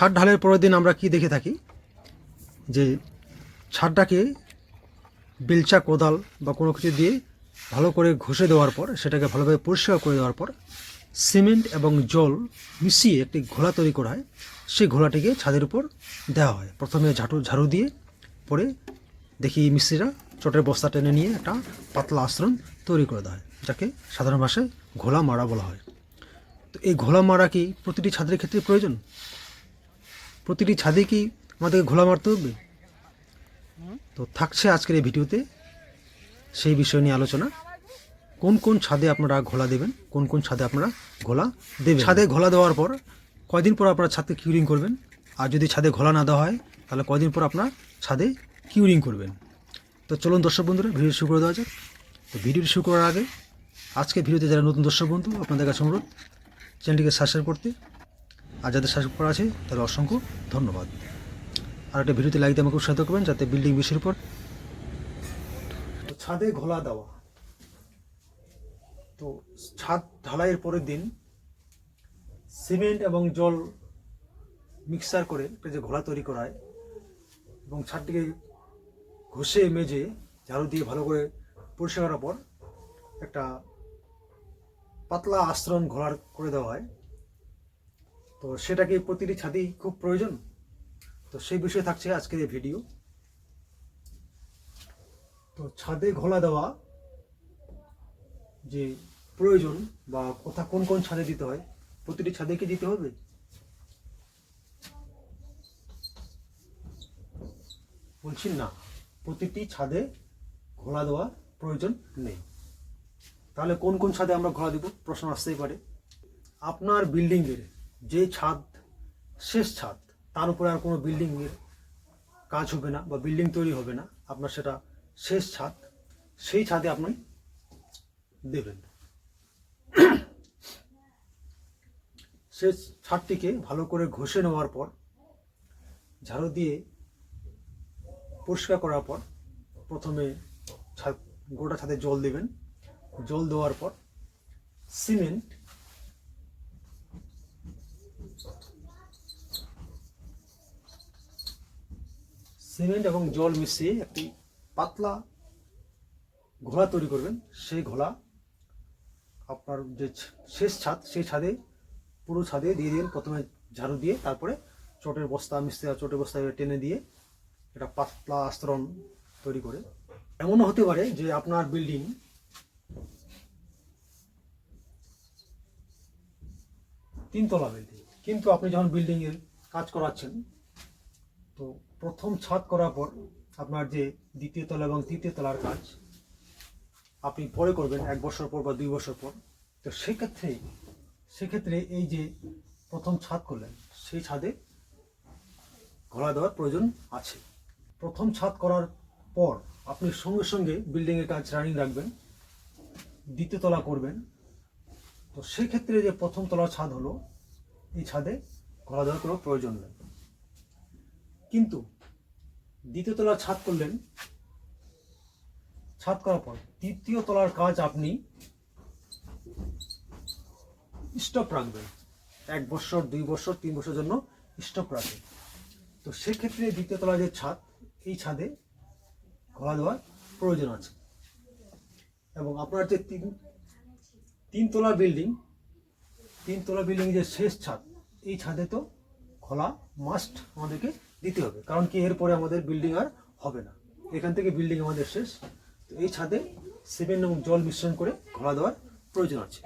ছাদ ঢালের পরের দিন আমরা কি দেখে থাকি? যে ছাদটাকে বেলচা, কোদাল বা কোনো কিছু দিয়ে ভালো করে ঘষে দেওয়ার পর, সেটাকে ভালোভাবে পরিষ্কার করে দেওয়ার পর, সিমেন্ট এবং জল মিশিয়ে একটি ঘোলা তৈরি করা হয়। সেই ঘোলাটিকে ছাদের উপর দেওয়া হয়। প্রথমে ঝাড়ু ঝাড়ু দিয়ে পরে দেখি মিস্ত্রিরা চটের বস্তা টেনে নিয়ে একটা পাতলা আশ্রম তৈরি করে দেওয়া হয়, যাকে সাধারণ ভাষায় ঘোলা মারা বলা হয়। তো এই ঘোলা মারা কি প্রতিটি ছাদের ক্ষেত্রে প্রয়োজন? প্রতিটি ছাদে কি আমাদেরকে ঘোলা মারতে হবে? তো থাকছে আজকের এই ভিডিওতে সেই বিষয় নিয়ে আলোচনা। কোন কোন ছাদে আপনারা ঘোলা দেবেন? কোন কোন ছাদে আপনারা ঘোলা দেবেন? ছাদে ঘোলা দেওয়ার পর কয়দিন পর আপনারা ছাদকে কিউরিং করবেন? আর যদি ছাদে ঘোলা না দেওয়া হয় তাহলে কয়দিন পর আপনার ছাদে কিউরিং করবেন? তো চলুন দর্শক বন্ধুরা ভিডিও শুরু করে দেওয়া যাক। তো ভিডিওটি শুরু করার আগে আজকে ভিডিওতে যারা নতুন দর্শক বন্ধু আপনাদের কাছে অনুরোধ চ্যানেলটিকে সাবস্ক্রাইব করতে আর যাদের সাবস্ক্রাইব করা আছে, তাদের অসংখ্য ধন্যবাদ। আর একটা ভিডিওতে লাইক দিয়ে আমাকে উৎসাহিত করবেন, যাতে বিল্ডিং বিষয়ের উপর ছাদে ঘোলা দেওয়া। তো ছাদ ঢালাইয়ের পরের দিন সিমেন্ট এবং জল মিক্সার করে যে ঘোলা তৈরি করা হয় এবং ছাদটিকে ঘষে মেজে ঝাড়ু দিয়ে ভালো করে পরিষ্কার পর একটা পাতলা আস্তরণ ঘোলার করে দেওয়া হয়। তো সেটাকে প্রতিটি ছাদেই খুব প্রয়োজন? তো সেই বিষয়ে থাকছে আজকের এই ভিডিও। তো ছাদে ঘোলা দেওয়া যে প্রয়োজন বা কোথা কোন কোন ছাদে দিতে হয়, প্রতিটি ছাদে কি দিতে হবে? বলছি না, প্রতিটি ছাদে ঘোলা দেওয়া প্রয়োজন নেই। তাহলে কোন কোন ছাদে আমরা ঘোলা দিব? প্রশ্ন আসতেই পারে। আপনার বিল্ডিংয়ের যে ছাদ, শেষ ছাদ, তার উপরে আর কোনো বিল্ডিংয়ের কাজ হবে না বা বিল্ডিং তৈরি হবে না। আপনার সেটা শেষ ছাদ, সেই ছাদে আপনি দেবেন। শেষ ছাদটিকে ভালো করে ঘষে নেওয়ার পর, ঝাড়ু দিয়ে পরিষ্কার করার পর, প্রথমে ছাদ, গোটা ছাদে জল দেবেন। জল দেওয়ার পর, সিমেন্ট সিমেন্ট এবং জল মিশিয়ে একটি পাতলা ঘোলা তৈরি করবেন। সেই ঘোলা আপনার যে শেষ ছাদ, সেই ছাদে, পুরো ছাদে দিয়ে দিন। প্রথমে ঝাড়ু দিয়ে তারপরে চটের বস্তা মিস্ত্রি চটের বস্তা টেনে দিয়ে একটা পাতলা আস্তরণ তৈরি করে। এমনও হতে পারে যে আপনার বিল্ডিং তিনতলা বিল্ডিং। কিন্তু আপনি যখন বিল্ডিংয়ের কাজ করাচ্ছেন তো প্রথম ছাদ করার পর আপনার যে দ্বিতীয় তলা এবং তৃতীয় তলার কাজ আপনি পরে করবেন এক বছর পর বা দুই বছর পর। তো সেক্ষেত্রে সেক্ষেত্রে এই যে প্রথম ছাদ করলেন, সেই ছাদে ঘোলা দেওয়ার প্রয়োজন আছে। প্রথম ছাদ করার পর আপনি সঙ্গে সঙ্গে বিল্ডিংয়ের কাজ রানিং রাখবেন, দ্বিতীয় তলা করবেন। তো সেক্ষেত্রে যে প্রথম তলার ছাদ হলো, এই ছাদে ঘোলা দেওয়ার কোনো প্রয়োজন নেই। কিন্তু দ্বিতীয় তলার ছাদ করলেন। ছাদ করার পর তৃতীয় তলার কাজ আপনি স্টপ রাখবেন। এক বছর, দুই বছর, তিন বছর জন্য স্টপ রাখবেন তো সেক্ষেত্রে দ্বিতীয় তলা যে ছাদ, এই ছাদে ঘোলা দেওয়ার প্রয়োজন আছে। এবং আপনার যে তিন তিনতলা বিল্ডিং তিনতলা বিল্ডিং যে শেষ ছাদ, এই ছাদে তো খোলা মাস্ট আমাদেরকে দিতে হবে। কারণ কি এরপরে আমাদের বিল্ডিং আর হবে না। এখান থেকে বিল্ডিং আমাদের শেষ। তো এই ছাদে সিমেন্ট এবং জল মিশ্রণ করে ঘোলা দেওয়ার প্রয়োজন আছে।